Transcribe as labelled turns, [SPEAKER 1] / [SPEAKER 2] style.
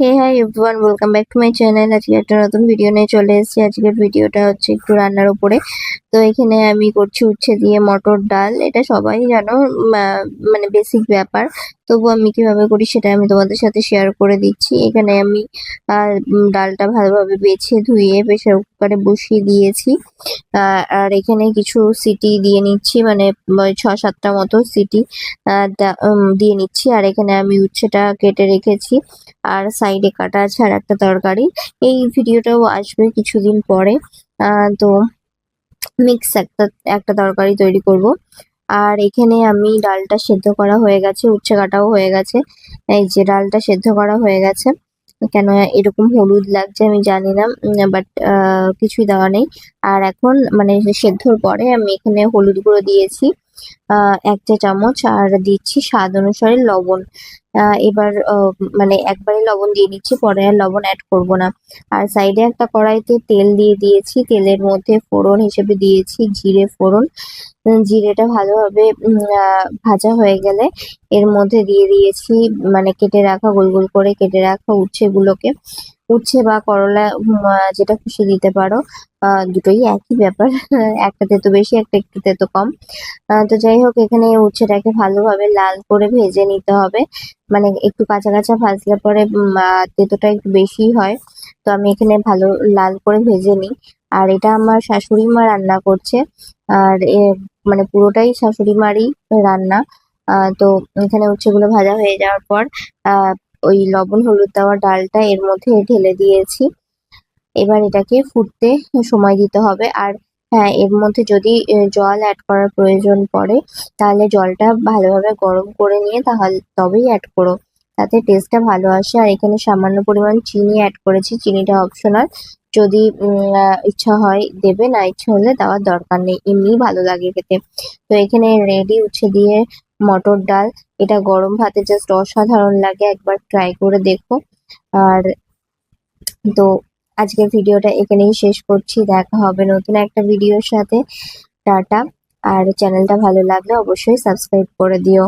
[SPEAKER 1] Hey hi everyone welcome back to my channel আজকে একটা নতুন ভিডিও নিয়ে চলে এসেছি। আজকের ভিডিওটা হচ্ছে একটু রান্নার উপরে। তো এখানে আমি করছি উচ্ছে দিয়ে মটর ডাল। এটা সবাই জানো মানে বেসিক ব্যাপার। তবু আমি কীভাবে করি সেটা আমি তোমাদের সাথে শেয়ার করে দিচ্ছি। এখানে আমি ডালটা ভালোভাবে বেছে ধুয়ে প্রেসার কুকারে বসিয়ে দিয়েছি। আর এখানে কিছু সিটি দিয়ে নিচ্ছি। মানে ছ সাতটা মতো সিটি দিয়ে নিচ্ছি। আর এখানে আমি উচ্ছেটা কেটে রেখেছি। আর সাইডে কাটা আছে আর একটা তরকারি। এই ভিডিওটাও আসবে কিছুদিন পরে। তো মিক্স একটা একটা তরকারি তৈরি করব। আর এখানে আমি ডালটা সেদ্ধ করা হয়ে গেছে, উচ্ছে কাটাও হয়ে গেছে। এই যে ডালটা সেদ্ধ করা হয়ে গেছে। কেন এরকম হলুদ লাগছে আমি জানি না বাট কিছুই দেওয়া নেই। আর এখন মানে সেদ্ধর পরে আমি এখানে হলুদ গুঁড়ো দিয়েছি। এক চা চামচ আর দিচ্ছি স্বাদ অনুসারে লবণ। এবার মানে একবারে লবণ দিয়ে নিচ্ছি, পরে আর লবণ অ্যাড করব না। আর সাইডে একটা কড়াইতে তেল দিয়ে দিয়েছি। তেলের মধ্যে ফোড়ন হিসেবে দিয়েছি, জিরে ফোড়ন। জিরেটা ভালোভাবে ভাজা হয়ে গেলে এর মধ্যে দিয়ে দিয়েছি মানে কেটে রাখা, গোল গোল করে কেটে রাখা উচ্ছেগুলোকে। উচ্ছে বা করলা যেটা খুশি দিতে পারো দুটোই একই ব্যাপার। একটাতে তো বেশি, একটা একটুতে তো কম। তো যাই হোক, এখানে উচ্ছেটাকে ভালোভাবে লাল করে ভেজে নিতে হবে। মানে একটু কাঁচা কাঁচা ভাজলে পরে তেঁতোটা একটু বেশি হয়। তো আমি এখানে ভালো লাল করে ভেজে নিই। আর এটা আমার শাশুড়ি মা রান্না করছে। আর মানে পুরোটাই শাশুড়ি মারই রান্না তো এখানে উচ্ছেগুলো ভাজা হয়ে যাওয়ার পর ওই লবণ, হলুদ দেওয়া ডালটা এর মধ্যে ঢেলে দিয়েছি। এবার এটাকে ফুটতে সময় দিতে হবে। আর হ্যাঁ এর মধ্যে যদি জল অ্যাড করার প্রয়োজন পড়ে, তাহলে জলটা ভালোভাবে গরম করে নিয়ে তাহলে, তবেই অ্যাড করো। তাতে টেস্টটা ভালো আসে। আর এখানে সামান্য পরিমাণ চিনি অ্যাড করেছি। চিনিটা অপশনাল যদি ইচ্ছা হয় দেবে, না ইচ্ছা হলে দেওয়ার দরকার নেই। এমনি ভালো লাগে খেতে। তো এখানে রেডি উচ্ছে দিয়ে মটর ডাল। এটা গরম ভাতে জাস্ট অসাধারণ লাগে, একবার ট্রাই করে দেখো। আর তো আজকের ভিডিওটা এখানেই শেষ করছি। দেখা হবে নতুন একটা ভিডিওর সাথে। টাটা। আর চ্যানেলটা ভালো লাগলে অবশ্যই সাবস্ক্রাইব করে দিও।